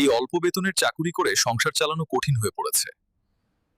এই অল্প বেতনের চাকুরি করে সংসার চালানো কঠিন হয়ে পড়েছে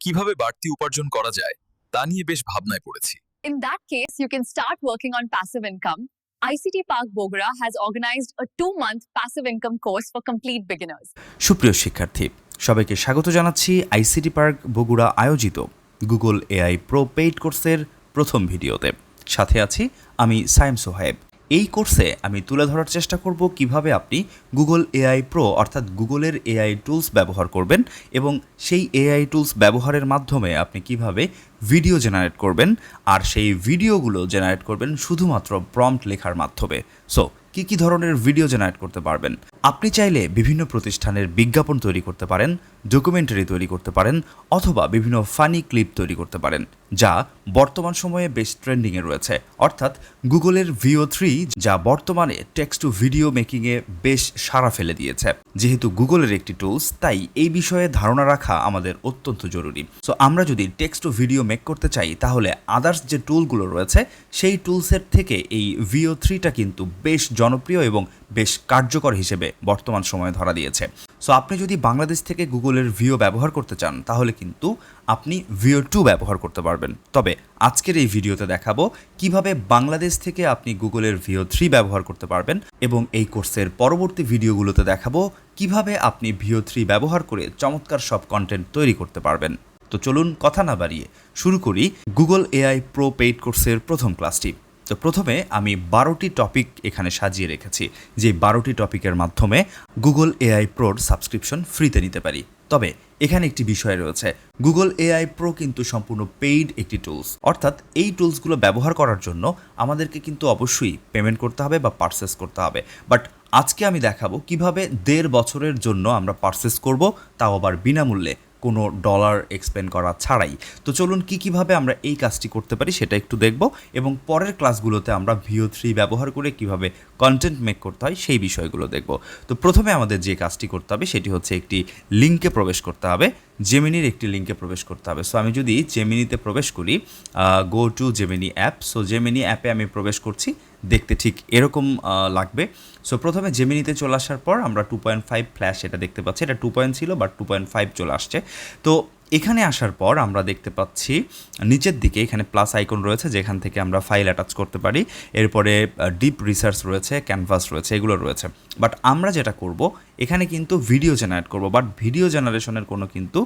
কীভাবে বাড়তি উপার্জন করা যায় তা নিয়ে বেশ ভাবনায় পড়েছি In that case, you can start working on passive income. ICT Park Bogra has organized a two month passive income course for complete beginners. সুপ্রিয় শিক্ষার্থী সবাইকে স্বাগত জানাচ্ছি আইসিটি পার্ক বগুড়া আয়োজিত গুগল এআই প্রো পেইড কোর্সের প্রথম ভিডিওতে সাথে আছি আমি সাইম সোহেব এই কোর্সে আমি তুলে ধরার চেষ্টা করব কীভাবে আপনি গুগল এআই প্রো অর্থাৎ গুগলের এআই টুলস ব্যবহার করবেন এবং সেই এআই টুলস ব্যবহারের মাধ্যমে আপনি কীভাবে ভিডিও জেনারেট করবেন আর সেই ভিডিওগুলো জেনারেট করবেন শুধুমাত্র প্রম্পট লেখার মাধ্যমে। সো কী কী ধরনের ভিডিও জেনারেট করতে পারবেন? আপনি চাইলে বিভিন্ন প্রতিষ্ঠানের বিজ্ঞাপন তৈরি করতে পারেন, ডকুমেন্টারি তৈরি করতে পারেন, অথবা বিভিন্ন ফানি ক্লিপ তৈরি করতে পারেন, যা বর্তমান সময়ে বেশ ট্রেন্ডিংয়ে রয়েছে। অর্থাৎ গুগলের ভিও থ্রি যা বর্তমানে টেক্সট টু ভিডিও মেকিংয়ে বেশ সাড়া ফেলে দিয়েছে। যেহেতু গুগলের একটি টুলস, তাই এই বিষয়ে ধারণা রাখা আমাদের অত্যন্ত জরুরি। সো আমরা যদি টেক্সট টু ভিডিও মেক করতে চাই, তাহলে আদার্স যে টুলগুলো রয়েছে, সেই টুলসের থেকে এই ভিও থ্রিটা কিন্তু বেশ জনপ্রিয় এবং বেশ কার্যকর হিসেবে বর্তমান সময়ে ধরা দিয়েছে। সো আপনি যদি বাংলাদেশ থেকে গুগলের ভিও ব্যবহার করতে চান, তাহলে কিন্তু আপনি ভিও টু ব্যবহার করতে পারবেন। তবে আজকের এই ভিডিওতে দেখাবো কীভাবে বাংলাদেশ থেকে আপনি গুগলের ভিও থ্রি ব্যবহার করতে পারবেন এবং এই কোর্সের পরবর্তী ভিডিওগুলোতে দেখাবো কীভাবে আপনি ভিও থ্রি ব্যবহার করে চমৎকার সব কন্টেন্ট তৈরি করতে পারবেন। তো চলুন কথা না বাড়িয়ে শুরু করি গুগল এআই প্রো পেইড কোর্সের প্রথম ক্লাসটি। তো প্রথমে আমি বারোটি টপিক এখানে সাজিয়ে রেখেছি, যে বারোটি টপিকের মাধ্যমে গুগল এআই প্রোর সাবস্ক্রিপশন ফ্রিতে নিতে পারি। তবে এখানে একটি বিষয় রয়েছে গুগল এআই প্রো কিন্তু সম্পূর্ণ পেইড একটি টুলস অর্থাৎ এই টুলসগুলো ব্যবহার করার জন্য আমাদেরকে কিন্তু অবশ্যই পেমেন্ট করতে হবে বা পারচেস করতে হবে। বাট আজকে আমি দেখাবো কীভাবে দেড় বছরের জন্য আমরা পারচেস করব, তাও আবার বিনামূল্যে। কোনো ডলার এক্সপেন্ড করা ছাড়াই। তো চলুন কী কীভাবে আমরা এই কাজটি করতে পারি সেটা একটু দেখব এবং পরের ক্লাসগুলোতে আমরা ভিও থ্রি ব্যবহার করে কীভাবে কন্টেন্ট মেক করতে হয় সেই বিষয়গুলো দেখব। তো প্রথমে আমাদের যে কাজটি করতে হবে সেটি হচ্ছে একটি লিঙ্কে প্রবেশ করতে হবে। জেমিনির একটি লিঙ্কে প্রবেশ করতে হবে। সো আমি যদি জেমিনিতে প্রবেশ করি go to Gemini app so Gemini অ্যাপে আমি প্রবেশ করছি। দেখতে ঠিক এরকম লাগবে। সো প্রথমে জেমিনিতে চলে আসার পর আমরা টু পয়েন্ট ফাইভ ফ্ল্যাশ এটা দেখতে পাচ্ছি। এটা টু পয়েন্ট ছিল বাট টু পয়েন্ট ফাইভ চলে আসছে। তো, এখানে আসার পর আমরা দেখতে পাচ্ছি, নিচের দিকে এখানে প্লাস আইকন রয়েছে, যেখান থেকে আমরা ফাইল অ্যাটাচ করতে পারি। এরপরে ডিপ রিসার্চ রয়েছে ক্যানভাস রয়েছে, এগুলো রয়েছে। বাট আমরা যেটা করব, এখানে কিন্তু ভিডিও জেনারেট করব বাট ভিডিও জেনারেশনের কোনো কিন্তু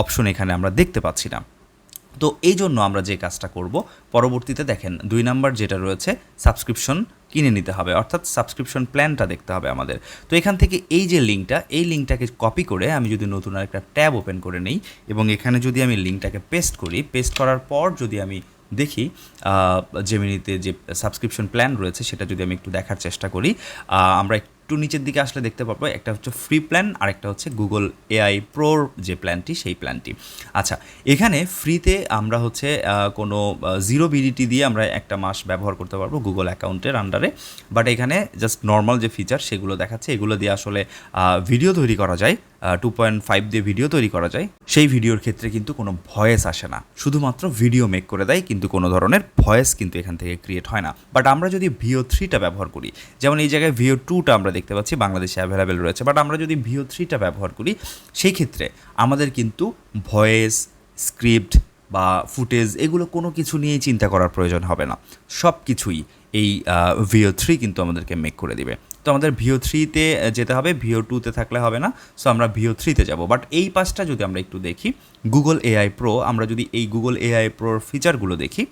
অপশন এখানে আমরা দেখতে পাচ্ছি না। তো এই জন্য আমরা যে কাজটা করব, পরবর্তীতে দেখেন দুই নাম্বার যেটা রয়েছে সাবস্ক্রিপশন কিনে নিতে হবে, অর্থাৎ সাবস্ক্রিপশন প্ল্যানটা দেখতে হবে আমাদের। তো এখান থেকে এই যে লিঙ্কটা এই লিঙ্কটাকে কপি করে আমি যদি নতুন আরেকটা ট্যাব ওপেন করে নিই, এবং এখানে যদি আমি লিঙ্কটাকে পেস্ট করি পেস্ট করার পর যদি আমি দেখি জেমিনিতে যে সাবস্ক্রিপশন প্ল্যান রয়েছে, সেটা যদি আমি একটু দেখার চেষ্টা করি আমরা একটু নিচের দিকে আসলে দেখতে পাবো একটা হচ্ছে ফ্রি প্ল্যান আর একটা হচ্ছে গুগল এআই প্রোর যে প্ল্যানটি সেই প্ল্যানটি আচ্ছা এখানে ফ্রিতে আমরা হচ্ছে কোনো জিরো বিডিটি দিয়ে আমরা একটা মাস ব্যবহার করতে পারব গুগল অ্যাকাউন্টের আন্ডারে বাট এখানে জাস্ট নর্মাল যে ফিচার সেগুলো দেখাচ্ছে, এগুলো দিয়ে আসলে ভিডিও তৈরি করা যায় টু পয়েন্ট ফাইভ দিয়ে ভিডিও তৈরি করা যায়। সেই ভিডিওর ক্ষেত্রে কিন্তু কোনো ভয়েস আসে না। শুধুমাত্র ভিডিও মেক করে দেয়, কিন্তু কোনো ধরনের ভয়েস কিন্তু এখান থেকে ক্রিয়েট হয় না। বাট আমরা যদি ভিও থ্রিটা ব্যবহার করি, যেমন এই জায়গায় ভিও টুটা আমরা দেখতে পাচ্ছি, বাংলাদেশে অ্যাভেলেবেল রয়েছে। বাট আমরা যদি ভিও থ্রিটা ব্যবহার করি সেই ক্ষেত্রে আমাদের কিন্তু ভয়েস স্ক্রিপ্ট বা ফুটেজ এগুলো কোনো কিছু নিয়েই চিন্তা করার প্রয়োজন হবে না। সব কিছুই এই ভিও থ্রি কিন্তু আমাদেরকে মেক করে দিবে। তো আমাদের ভিও থ্রিতে যেতে হবে ভিও টুতে থাকলে হবে না সো আমরা ভিও থ্রিতে যাব। বাট এই পাঁচটা যদি আমরা একটু দেখি গুগল এআই প্রো আমরা যদি এই গুগল এআই প্রোর ফিচারগুলো দেখি,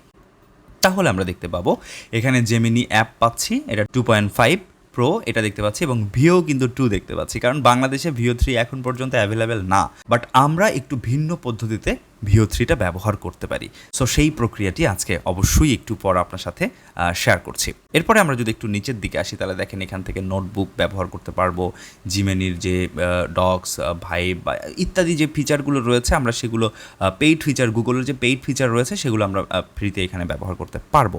তাহলে আমরা দেখতে পাবো, এখানে জেমিনি অ্যাপ পাচ্ছি, এটা টু পয়েন্ট ফাইভ প্রো এটা দেখতে পাচ্ছি, এবং ভিও কিন্তু টু দেখতে পাচ্ছি, কারণ বাংলাদেশে ভিও থ্রি এখন পর্যন্ত অ্যাভেলেবেল না। বাট আমরা একটু ভিন্ন পদ্ধতিতে ভিও থ্রিটা ব্যবহার করতে পারি। সো সেই প্রক্রিয়াটি আজকে অবশ্যই একটু পর আপনার সাথে শেয়ার করছি। এরপরে আমরা যদি একটু নিচের দিকে আসি, তাহলে দেখেন এখান থেকে নোটবুক ব্যবহার করতে পারব। জিমেনির যে ডক্স ভাই বা ইত্যাদি যে ফিচারগুলো রয়েছে, আমরা সেগুলো পেইড ফিচার গুগলের যে পেইড ফিচার রয়েছে, সেগুলো আমরা ফ্রিতে এখানে ব্যবহার করতে পারব।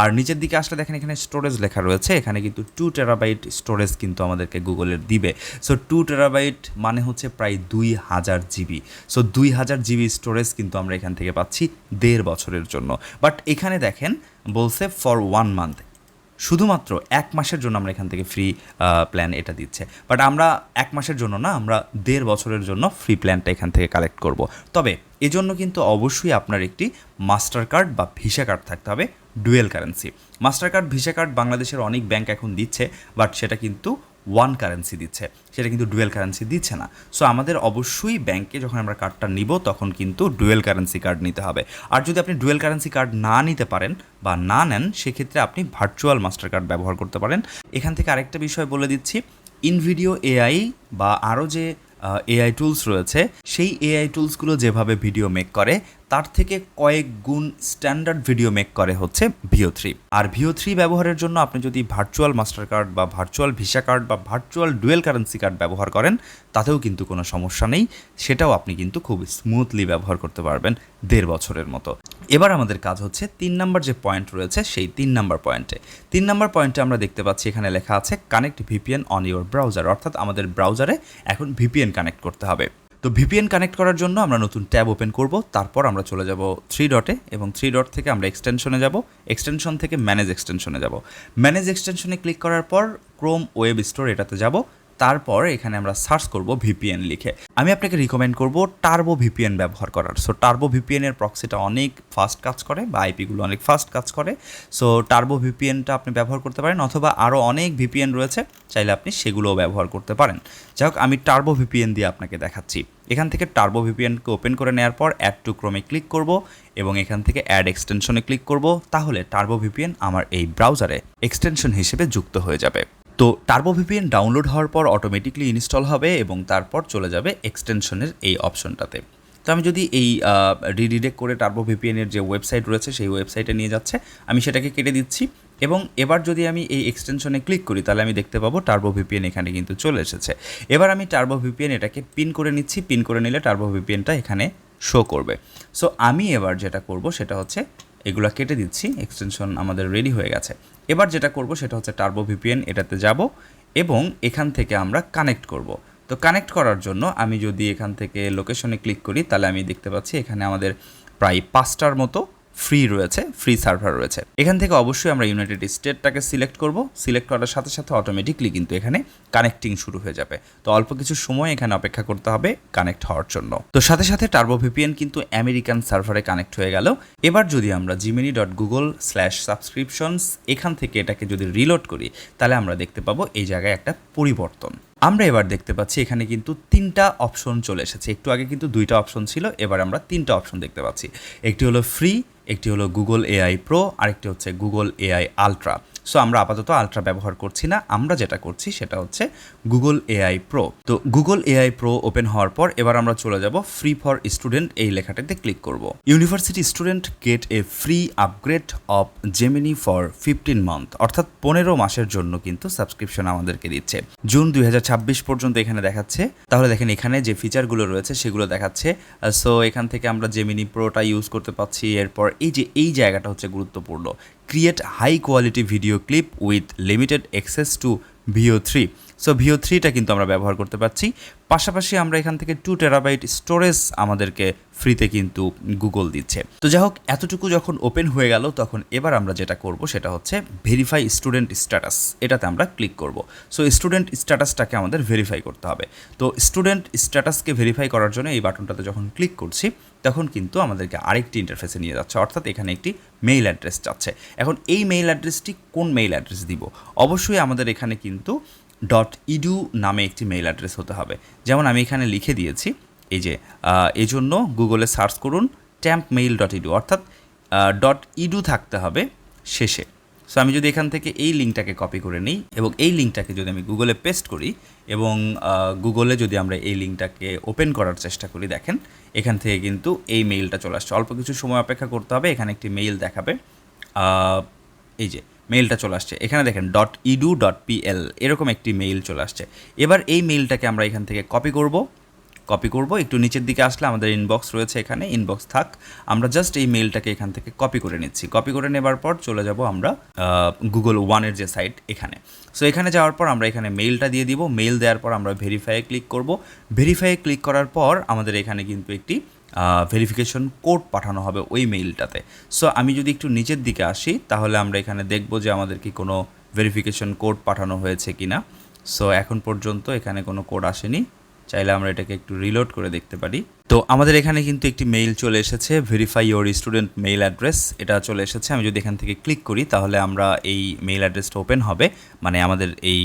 আর নিচের দিকে আসলে দেখেন এখানে স্টোরেজ লেখা রয়েছে। এখানে কিন্তু টু টেরাবাইট স্টোরেজ কিন্তু আমাদেরকে গুগলের দিবে। সো টু টেরাবাইট মানে হচ্ছে প্রায় দুই হাজার জিবি। সো দুই হাজার জিবি স্টোরেজ কিন্তু আমরা এখান থেকে পাচ্ছি দেড় বছরের জন্য। বাট এখানে দেখেন বলছে ফর ওয়ান মান্থ শুধুমাত্র এক মাসের জন্য আমরা এখান থেকে ফ্রি প্ল্যান এটা দিচ্ছে। বাট আমরা এক মাসের জন্য না, আমরা দেড় বছরের জন্য ফ্রি প্ল্যানটা এখান থেকে কালেক্ট করব। তবে এজন্য কিন্তু অবশ্যই আপনার একটি মাস্টার কার্ড বা ভিসা কার্ড থাকতে হবে dual currency Mastercard Visa card বাংলাদেশের অনেক ব্যাংক এখন দিচ্ছে বাট সেটা কিন্তু ওয়ান কারেন্সি দিচ্ছে। সেটা কিন্তু ডুয়েল কারেন্সি দিচ্ছে না। সো আমাদের অবশ্যই ব্যাংকে যখন আমরা কার্ডটা নিব, তখন কিন্তু ডুয়েল কারেন্সি কার্ড নিতে হবে। আর যদি আপনি ডুয়েল কারেন্সি কার্ড না নিতে পারেন বা না নেন, সেক্ষেত্রে আপনি ভার্চুয়াল মাস্টার কার্ড ব্যবহার করতে পারেন। এখান থেকে আরেকটা বিষয় বলে দিচ্ছি। ইনভিডিও এআই বা আরও যে এআই টুলস রয়েছে, সেই এআই টুলসগুলো যেভাবে ভিডিও মেক করে তার থেকে কয়েক গুণ স্ট্যান্ডার্ড ভিডিও মেক করে হচ্ছে ভিও থ্রি আর ভিও থ্রি ব্যবহারের জন্য আপনি যদি ভার্চুয়াল মাস্টার কার্ড বা ভার্চুয়াল ভিসা কার্ড বা ভার্চুয়াল ডুয়েল কারেন্সি কার্ড ব্যবহার করেন, তাতেও কিন্তু কোনো সমস্যা নেই। সেটাও আপনি কিন্তু খুব স্মুথলি ব্যবহার করতে পারবেন দেড় বছরের মতো। এবার আমাদের কাজ হচ্ছে তিন নাম্বার যে পয়েন্ট রয়েছে, সেই তিন নাম্বার পয়েন্টে তিন নাম্বার পয়েন্টে আমরা দেখতে পাচ্ছি এখানে লেখা আছে connect VPN on your browser অর্থাৎ আমাদের ব্রাউজারে এখন ভিপিএন কানেক্ট করতে হবে। তো ভিপিএন কানেক্ট করার জন্য আমরা নতুন ট্যাব ওপেন করব, তারপর আমরা চলে যাব থ্রি ডটে এবং থ্রি ডট থেকে আমরা এক্সটেনশনে যাব। এক্সটেনশন থেকে ম্যানেজ এক্সটেনশনে যাব। ম্যানেজ এক্সটেনশনে ক্লিক করার পর ক্রোম ওয়েব স্টোর এটাতে যাব। তারপর এখানে আমরা সার্চ করব ভিপিএন লিখে। আমি আপনাকে রিকমেন্ড করব টার্বো ভিপিএন ব্যবহার করার। সো টার্বো ভিপিএনের প্রক্সিটা অনেক ফাস্ট কাজ করে বা আইপিগুলো অনেক ফাস্ট কাজ করে। সো টার্বো ভিপিএনটা আপনি ব্যবহার করতে পারেন অথবা আরও অনেক ভিপিএন রয়েছে, চাইলে আপনি সেগুলোও ব্যবহার করতে পারেন। যাই হোক, আমি টার্বো ভিপিএন দিয়ে আপনাকে দেখাচ্ছি। এখান থেকে টার্বো ভিপিএনকে ওপেন করে নেওয়ার পর অ্যাড টু ক্রমে ক্লিক করব এবং এখান থেকে অ্যাড এক্সটেনশনে ক্লিক করব। তাহলে টার্বো ভিপিএন আমার এই ব্রাউজারে এক্সটেনশন হিসেবে যুক্ত হয়ে যাবে। তো টার্বো ভিপিএন ডাউনলোড হওয়ার পর অটোমেটিকলি ইনস্টল হবে এবং তারপর চলে যাবে এক্সটেনশনের এই অপশনটাতে তো আমি যদি এই রিডিরেক্ট করে টার্বো ভিপিএনের যে ওয়েবসাইট রয়েছে সেই ওয়েবসাইটে নিয়ে যাচ্ছে, আমি সেটাকে কেটে দিচ্ছি এবং এবার যদি আমি এই এক্সটেনশনে ক্লিক করি, তাহলে আমি দেখতে পাবো টার্বো ভিপিএন এখানে কিন্তু চলে এসেছে। এবার আমি টার্বো ভিপিএন এটাকে পিন করে নিচ্ছি পিন করে নিলে টার্বো ভিপিএনটা এখানে শো করবে। সো আমি এবার যেটা করব সেটা হচ্ছে এগুলো কেটে দিচ্ছি এক্সটেনশন আমাদের রেডি হয়ে গেছে। এবার যেটা করব সেটা হচ্ছে টার্বো ভিপিএন এটাতে যাব এবং এখান থেকে আমরা কানেক্ট করব। তো কানেক্ট করার জন্য আমি যদি এখান থেকে লোকেশনে ক্লিক করি, তাহলে আমি দেখতে পাচ্ছি এখানে আমাদের প্রায় পাঁচটার মতো ফ্রি রয়েছে ফ্রি সার্ভার রয়েছে। এখান থেকে অবশ্যই আমরা ইউনাইটেড স্টেটটাকে সিলেক্ট করব। সিলেক্ট করার সাথে সাথে অটোমেটিকলি কিন্তু এখানে কানেক্টিং শুরু হয়ে যাবে। তো অল্প কিছু সময় এখানে অপেক্ষা করতে হবে কানেক্ট হওয়ার জন্য। তো সাথে সাথে টার্বো ভিপিএন কিন্তু আমেরিকান সার্ভারে কানেক্ট হয়ে গেল। এবার যদি আমরা Gemini dot Google slash subscriptions এখান থেকে এটাকে যদি রিলোড করি, তাহলে আমরা দেখতে পাবো এই জায়গায় একটা পরিবর্তন। আমরা এবার দেখতে পাচ্ছি এখানে কিন্তু তিনটা অপশন চলে এসেছে। একটু আগে কিন্তু দুইটা অপশন ছিল, এবার আমরা তিনটা অপশন দেখতে পাচ্ছি। একটি হলো ফ্রি একটি হলো গুগল এআই প্রো আরেকটি হচ্ছে গুগল এআই আলট্রা সো আমরা আপাতত আলট্রা ব্যবহার করছি না। আমরা যেটা করছি সেটা হচ্ছে গুগল এআই প্রো তো গুগল এআই প্রো ওপেন হওয়ার পর এবার আমরা চলে যাব ফ্রি ফর স্টুডেন্ট এই লেখাটাতে ক্লিক করব। University student get a free upgrade of Gemini for fifteen month অর্থাৎ পনেরো মাসের জন্য কিন্তু সাবস্ক্রিপশন আমাদেরকে দিচ্ছে। জুন দুই হাজার ছাব্বিশ পর্যন্ত এখানে দেখাচ্ছে। তাহলে দেখেন এখানে যে ফিচারগুলো রয়েছে সেগুলো দেখাচ্ছে। সো এখান থেকে আমরা জেমিনি প্রোটা ইউজ করতে পারছি। এরপর এই যে, এই জায়গাটা হচ্ছে গুরুত্বপূর্ণ। create high quality video clip with limited access to VO3 so V O থ্রিটা কিন্তু আমরা ব্যবহার করতে পারছি। পাশাপাশি আমরা এখান থেকে টু টেরাবাইট স্টোরেজ আমাদেরকে ফ্রিতে কিন্তু গুগল দিচ্ছে। তো যাই হোক, এতটুকু যখন ওপেন হয়ে গেল, তখন এবার আমরা যেটা করব সেটা হচ্ছে ভেরিফাই স্টুডেন্ট স্ট্যাটাস এটাতে আমরা ক্লিক করব। সো স্টুডেন্ট স্ট্যাটাসটাকে আমাদের ভেরিফাই করতে হবে। তো স্টুডেন্ট স্ট্যাটাসকে ভেরিফাই করার জন্য এই বাটনটাতে যখন ক্লিক করছি, তখন কিন্তু আমাদেরকে আরেকটি ইন্টারফেসে নিয়ে যাচ্ছে। অর্থাৎ এখানে একটি মেইল অ্যাড্রেস যাচ্ছে। এখন এই মেইল অ্যাড্রেসটি কোন মেইল অ্যাড্রেস দিব? অবশ্যই আমাদের এখানে কিন্তু ডট ইডু নামে একটি মেইল অ্যাড্রেস হতে হবে। যেমন আমি এখানে লিখে দিয়েছি, এই যে এজন্য গুগলে সার্চ করুন ট্যাম্প মেইল ডট ইডু অর্থাৎ ডট ইডু থাকতে হবে শেষে। সো আমি যদি এখান থেকে এই লিঙ্কটাকে কপি করে নিই এবং এই লিঙ্কটাকে যদি আমি গুগলে পেস্ট করি এবং গুগলে যদি আমরা এই লিঙ্কটাকে ওপেন করার চেষ্টা করি, দেখেন, এখান থেকে কিন্তু এই মেইলটা চলে আসছে। অল্প কিছু সময় অপেক্ষা করতে হবে, এখানে একটি মেইল দেখাবে। এই যে মেইলটা চলে আসছে। এখানে দেখেন ডট ইডু ডট পিএল এরকম একটি মেইল চলে আসছে। এবার এই মেইলটাকে আমরা এখান থেকে কপি করব। কপি করব, একটু নিচের দিকে আসলে আমাদের ইনবক্স রয়েছে এখানে ইনবক্স থাক। আমরা জাস্ট এই মেইলটাকে এখান থেকে কপি করে নিচ্ছি। কপি করে নেবার পর চলে যাব আমরা গুগল ওয়ানের যে সাইট এখানে। সো এখানে যাওয়ার পর আমরা এখানে মেইলটা দিয়ে দিব। মেইল দেওয়ার পর আমরা ভেরিফাইয়ে ক্লিক করব। ভেরিফাইয়ে ক্লিক করার পর আমাদের এখানে কিন্তু একটি ভেরিফিকেশন কোড পাঠানো হবে ওই মেইলটাতে সো আমি যদি একটু নিচের দিকে আসি, তাহলে আমরা এখানে দেখব যে আমাদের কি কোনো ভেরিফিকেশন কোড পাঠানো হয়েছে কি না সো এখন পর্যন্ত এখানে কোনো কোড আসেনি। চাইলে আমরা এটাকে একটু রিলোড করে দেখতে পারি। তো, আমাদের এখানে কিন্তু একটি মেইল চলে এসেছে verify your student mail address এটা চলে এসেছে। আমি যদি এখান থেকে ক্লিক করি, তাহলে আমরা এই মেইল অ্যাড্রেসটা ওপেন হবে। মানে আমাদের এই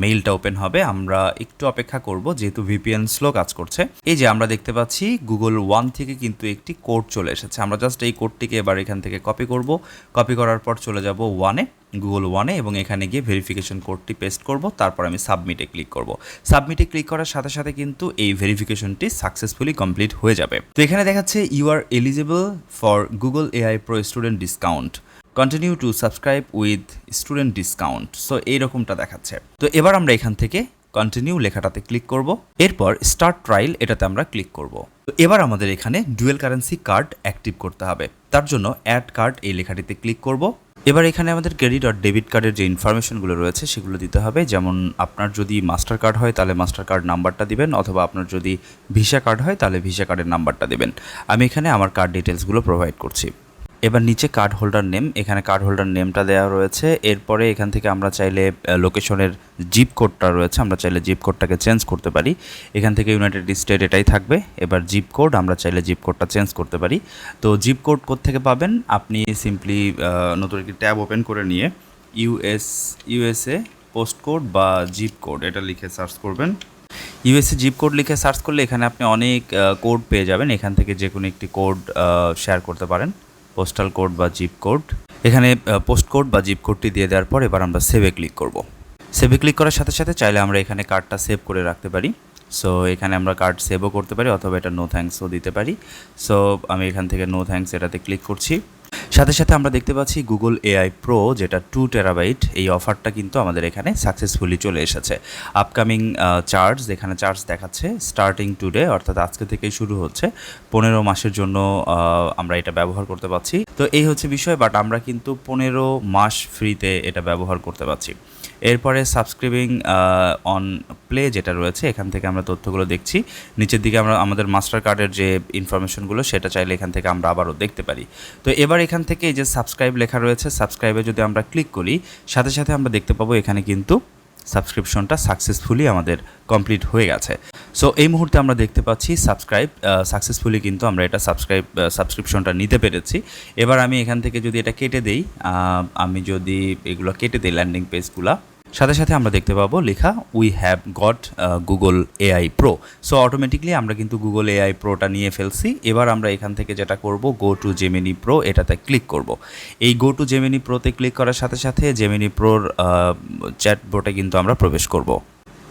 মেইলটা ওপেন হবে। আমরা একটু অপেক্ষা করব, যেহেতু ভিপিএন স্লো কাজ করছে। এই যে আমরা দেখতে পাচ্ছি গুগল ওয়ান থেকে কিন্তু একটি কোড চলে এসেছে। আমরা জাস্ট এই কোডটিকে এবার এখান থেকে কপি করব। কপি করার পর চলে যাব ওয়ানে গুগল ওয়ানে এবং এখানে গিয়ে ভেরিফিকেশন কোডটি পেস্ট করব। তারপর আমি সাবমিটে ক্লিক করব। সাবমিটে ক্লিক করার সাথে সাথে কিন্তু এই ভেরিফিকেশনটি সাকসেসফুলি কমপ্লিট হয়ে যাবে। তো এখানে দেখাচ্ছে you are eligible for Google AI pro student discount continue to subscribe with student discount so এইরকমটা দেখাচ্ছে। তো এবার আমরা এখান থেকে কন্টিনিউ লেখাটাতে ক্লিক করব। এরপর স্টার্ট ট্রায়াল এটাতে আমরা ক্লিক করব। তো এবার আমাদের এখানে ডুয়েল কারেন্সি কার্ড অ্যাক্টিভ করতে হবে। তার জন্য অ্যাড কার্ড এই লেখাটিতে ক্লিক করব। এবার এখানে আমাদের ক্রেডিট আর ডেবিট কার্ডের যে ইনফরমেশনগুলো রয়েছে, সেগুলো দিতে হবে। যেমন আপনার যদি মাস্টার কার্ড হয়, তাহলে মাস্টার কার্ড নাম্বারটা দিবেন। অথবা আপনার যদি ভিসা কার্ড হয়, তাহলে ভিসা কার্ডের নাম্বারটা দেবেন। আমি এখানে আমার কার্ড ডিটেলসগুলো প্রোভাইড করছি। এবার নিচে কার্ড হোল্ডার নেম এখানে কার্ড হোল্ডার নেমটা দেওয়া রয়েছে। এরপরে এখান থেকে আমরা চাইলে লোকেশনের জিপ কোডটা রয়েছে, আমরা চাইলে জিপ কোডটাকে চেঞ্জ করতে পারি। এখান থেকে ইউনাইটেড স্টেট এটাই থাকবে। এবার জিপ কোড আমরা চাইলে জিপ কোডটা চেঞ্জ করতে পারি। তো জিপ কোড থেকে পাবেন? আপনি সিম্পলি নতুন একটি ট্যাব ওপেন করে নিয়ে ইউএস ইউএসএ পোস্ট কোড বা জিপ কোড এটা লিখে সার্চ করবেন। ইউএসএ জিপ কোড লিখে সার্চ করলে এখানে আপনি অনেক কোড পেয়ে যাবেন। এখান থেকে যে কোনো একটি কোড শেয়ার করতে পারেন। পোস্টাল কোড বা জিপ কোড এখানে পোস্ট কোড বা জিপ কোডটি দিয়ে দেওয়ার পর এবার আমরা সেভে ক্লিক করব। সেভে ক্লিক করার সাথে সাথে চাইলে আমরা এখানে কার্ডটা সেভ করে রাখতে পারি। সো এখানে আমরা কার্ড সেভও করতে পারি, অথবা এটা নো থ্যাঙ্কসও দিতে পারি। সো আমি এখান থেকে নো থ্যাঙ্কস এটাতে ক্লিক করছি। সাথে সাথে আমরা দেখতে পাচ্ছি গুগল এআই প্রো যেটা টু টেরাবাইট এই অফারটা কিন্তু আমাদের এখানে সাকসেসফুলি চলে এসেছে। আপকামিং চার্জ এখানে চার্জ দেখাচ্ছে স্টার্টিং টুডে অর্থাৎ আজকে থেকেই শুরু হচ্ছে। পনেরো মাসের জন্য আমরা এটা ব্যবহার করতে পারছি। তো এই হচ্ছে বিষয় বাট আমরা কিন্তু পনেরো মাস ফ্রিতে এটা ব্যবহার করতে পারছি। এরপরে সাবস্ক্রাইবিং অন প্লে যেটা রয়েছে, এখান থেকে আমরা তথ্যগুলো দেখছি। নিচের দিকে আমরা, আমাদের মাস্টার কার্ডের যে ইনফরমেশনগুলো সেটা চাইলে এখান থেকে আমরা আবারও দেখতে পারি। তো এবার এখান থেকে যে সাবস্ক্রাইব লেখা রয়েছে সাবস্ক্রাইবে যদি আমরা ক্লিক করি, সাথে সাথে আমরা দেখতে পাবো এখানে কিন্তু সাবস্ক্রিপশনটা সাকসেসফুলি আমাদের কমপ্লিট হয়ে গেছে। সো এই মুহূর্তে আমরা দেখতে পাচ্ছি সাবস্ক্রাইব সাকসেসফুলি কিন্তু আমরা এটা সাবস্ক্রাইব সাবস্ক্রিপশনটা নিতে পেরেছি। এবার আমি এখান থেকে যদি এটা কেটে দেই আমি যদি এগুলো কেটে দিই ল্যান্ডিং পেজগুলো সাথে সাথে আমরা দেখতে পাবো লেখা we have got Google AI pro so automatically আমরা কিন্তু গুগল এআই প্রোটা নিয়ে ফেলছি। এবার আমরা এখান থেকে যেটা করব গো টু জেমিনি প্রো এটাতে ক্লিক করব। এই গো টু জেমিনি প্রোতে ক্লিক করার সাথে সাথে জেমিনি প্রোর চ্যাট বোটে কিন্তু আমরা প্রবেশ করব।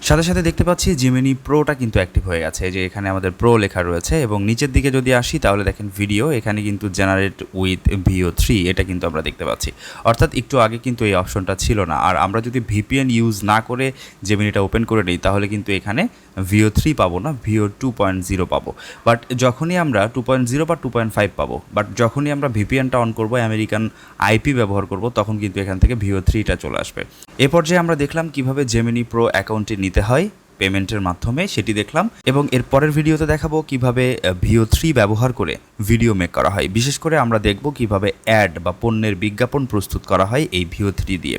সাথে সাথে দেখতে পাচ্ছি জিমিনি প্রোটা কিন্তু অ্যাক্টিভ হয়ে গেছে। যে এখানে আমাদের প্রো লেখা রয়েছে এবং নিচের দিকে যদি আসি, তাহলে দেখেন ভিডিও এখানে কিন্তু জেনারেট উইথ ভিও থ্রি এটা কিন্তু আমরা দেখতে পাচ্ছি। অর্থাৎ একটু আগে কিন্তু এই অপশনটা ছিল না। আর আমরা যদি ভিপিএন ইউজ না করে জেমিনিটা ওপেন করে নিই, তাহলে কিন্তু এখানে ভিও থ্রি পাবো না ভিও টু পয়েন্ট জিরো পাবো। বাট যখনই আমরা টু পয়েন্ট জিরো বা টু পয়েন্ট ফাইভ পাবো বাট যখনই আমরা ভিপিএনটা অন করব আমেরিকান আইপি ব্যবহার করব, তখন কিন্তু এখান থেকে ভিও থ্রিটা চলে আসবে। এ পর্যায়ে আমরা দেখলাম কীভাবে জেমিনি প্রো অ্যাকাউন্টে অ্যাকাউন্টটি নিতে হয় পেমেন্টের মাধ্যমে, সেটি দেখলাম। এবং এর পরের ভিডিওতে দেখাবো কীভাবে ভিও থ্রি ব্যবহার করে ভিডিও মেক করা হয়। বিশেষ করে আমরা দেখব কীভাবে অ্যাড বা পণ্যের বিজ্ঞাপন প্রস্তুত করা হয় এই ভিও থ্রি দিয়ে।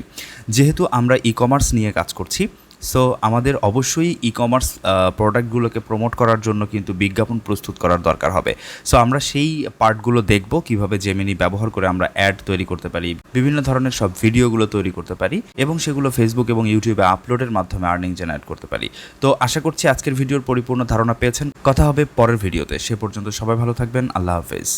যেহেতু আমরা ই কমার্স নিয়ে কাজ করছি সো আমাদের অবশ্যই ই কমার্স প্রোডাক্টগুলোকে প্রমোট করার জন্য কিন্তু বিজ্ঞাপন প্রস্তুত করার দরকার হবে। সো আমরা সেই পার্টগুলো দেখব কীভাবে জেমিনি ব্যবহার করে আমরা অ্যাড তৈরি করতে পারি, বিভিন্ন ধরনের সব ভিডিওগুলো তৈরি করতে পারি এবং সেগুলো ফেসবুক এবং ইউটিউবে আপলোডের মাধ্যমে আর্নিং জেনারেট করতে পারি। তো, আশা করছি আজকের ভিডিওর পরিপূর্ণ ধারণা পেয়েছেন। কথা হবে পরের ভিডিওতে সে পর্যন্ত সবাই ভালো থাকবেন। আল্লাহ হাফেজ।